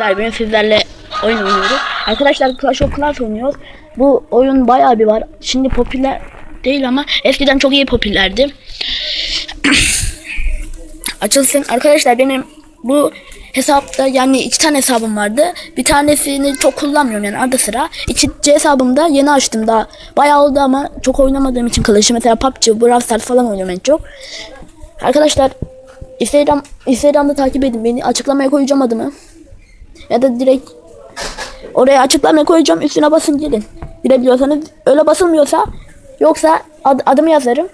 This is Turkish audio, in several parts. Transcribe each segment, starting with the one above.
Bugün sizlerle oyun oynuyoruz. Arkadaşlar Clash of Clans oynuyoruz. Bu oyun bayağı bir var. Şimdi popüler değil ama eskiden çok iyi popülerdi. Açılsın. Arkadaşlar benim bu hesapta yani iki tane hesabım vardı. Bir tanesini çok kullanmıyorum yani arada sıra. İkinci hesabımda yeni açtım daha. Bayağı oldu ama çok oynamadığım için Clash'ı mesela PUBG, Brawl Stars falan oynuyorum en çok. Arkadaşlar Instagram Instagram'da takip edin beni. Açıklamaya koyacağım adımı. Ya da direkt oraya açıklama koyacağım. Üstüne basın girin. Girebiliyorsanız öyle basılmıyorsa yoksa ad- adımı yazarım.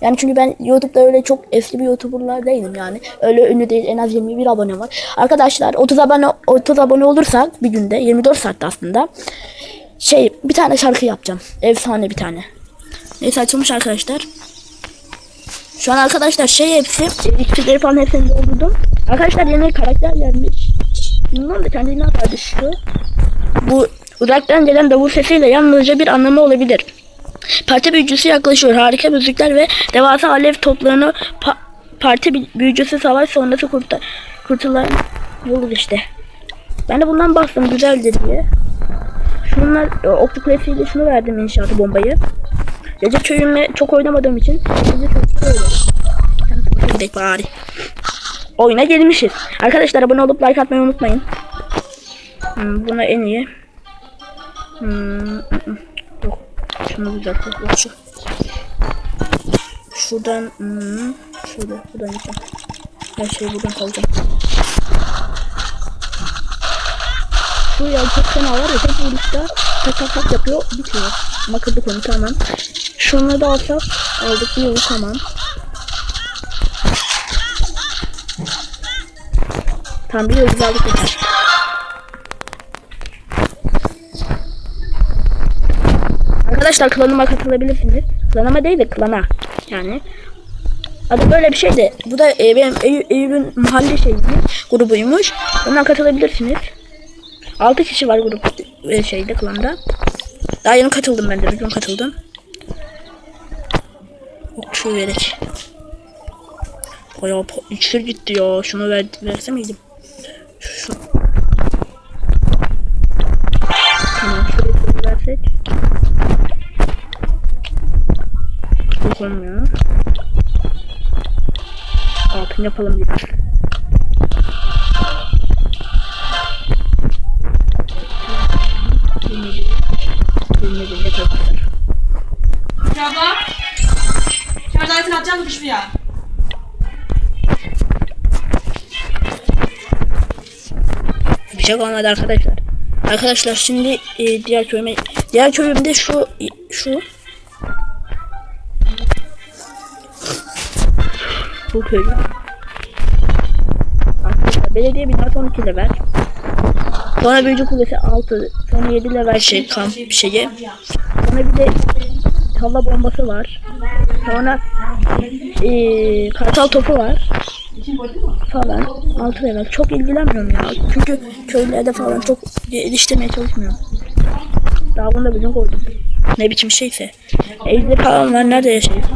Yani çünkü ben YouTube'da öyle çok eski bir YouTuber'lar değilim yani. Öyle ünlü değil. En az 21 abone var. Arkadaşlar 30 abone 30 abone olursak bir günde 24 saatte aslında şey bir tane şarkı yapacağım. Efsane bir tane. Neyse açılmış arkadaşlar. Şu an arkadaşlar şey hepsi iksirleri falan hepsini doldurdum. Arkadaşlar yeni karakter gelmiş. Bilmiyorum da yapardı şu. Bu uzaktan gelen davul sesiyle yalnızca bir anlamı olabilir. Parti büyücüsü yaklaşıyor. Harika müzikler ve devasa alev toplarını pa- parti büyücüsü savaş sonrası kurtar kurtulan yolu işte. Ben de bundan bastım güzeldir diye. Şunlar e, oklu klasiğiyle şunu verdim inşaatı bombayı. Gece köyümle çok oynamadığım için gece çok böyle. Gidelim bari. Oyuna gelmişiz. Arkadaşlar abone olup like atmayı unutmayın. Hmm, buna en iyi. Hmm, yok. Şunu düzeltelim. Yok şu. Şuradan hmm, şurada buradan gideceğim. Her şeyi buradan alacağım. Şu ya çok fena var ya tek vuruşta tak tak tak yapıyor bitiyor. Ama kırdık onu tamam. Şunu da alsak aldık bir yolu tamam. Tam bir aldık yeter. Arkadaşlar klanıma katılabilirsiniz. Klanıma değil de klana. Yani. Adı böyle bir şeydi. Bu da e, benim Eyü- Eyüp'ün mahalle şeydi. Grubuymuş. Ona katılabilirsiniz. 6 kişi var grup e, şeyde klanda. Daha yeni katıldım ben de. Bir gün katıldım. Okçu vererek. Bayağı iksir gitti ya. Şunu ver, verse miydim? Olmuyor. Altın yapalım biraz. Ne kadar. Merhaba. Şerbetini atacak mı şuraya? Bir şey kalmadı arkadaşlar. Arkadaşlar şimdi e, diğer köyüme diğer köyümde şu şu bu köyüm. Arkadaşlar belediye binası 12 level. Sonra büyücü kulesi 6. Sonra 7 level şey kamp şeyi. Sonra bir de hava bombası var. Sonra e, kartal topu var falan altı level çok ilgilenmiyorum ya çünkü köylerde falan çok geliştirmeye çalışmıyorum daha bunu da bizim koydum ne biçim şeyse evde falan var nerede yaşayayım.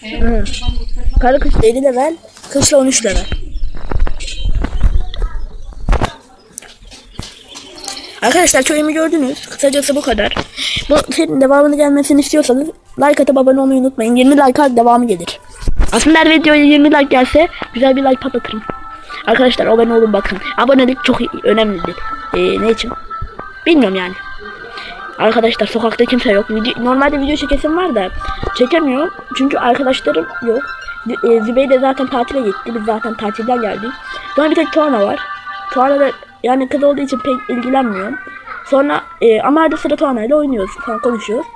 Hı. karı kış 7 level kışla 13 level Arkadaşlar köyümü gördünüz. Kısacası bu kadar. Bu serinin devamını gelmesini istiyorsanız like atıp abone olmayı unutmayın. 20 like devamı gelir. Aslında her videoya 20 like gelse güzel bir like patlatırım. Arkadaşlar abone olun bakın. Abonelik çok önemlidir. Ee, ne için? Bilmiyorum yani. Arkadaşlar sokakta kimse yok. Video, normalde video çekesim var da çekemiyorum. Çünkü arkadaşlarım yok. E, Zübeyde zaten tatile gitti. Biz zaten tatilden geldik. Sonra bir tek Tuana var. Tuana da yani kız olduğu için pek ilgilenmiyorum. Sonra e, ama arada sıra Tuana ile oynuyoruz falan konuşuyoruz.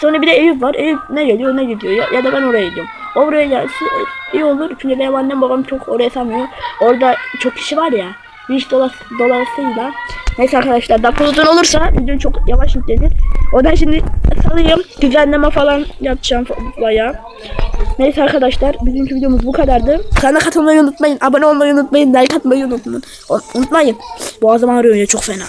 Sonra bir de Eyüp var. Eyüp ne geliyor ne gidiyor ya, ya da ben oraya gidiyorum. O buraya gelse e, iyi olur. Çünkü benim annem babam çok oraya sanmıyor. Orada çok kişi var ya. Bir iş dolas dolayısıyla. Neyse arkadaşlar dakika uzun olursa video çok yavaş yüklenir. Oradan şimdi salayım. Düzenleme falan yapacağım bayağı. Neyse arkadaşlar bugünkü videomuz bu kadardı. Kanala katılmayı unutmayın. Abone olmayı unutmayın. Like atmayı unutmayın. Unutmayın. Boğazım ağrıyor ya çok fena.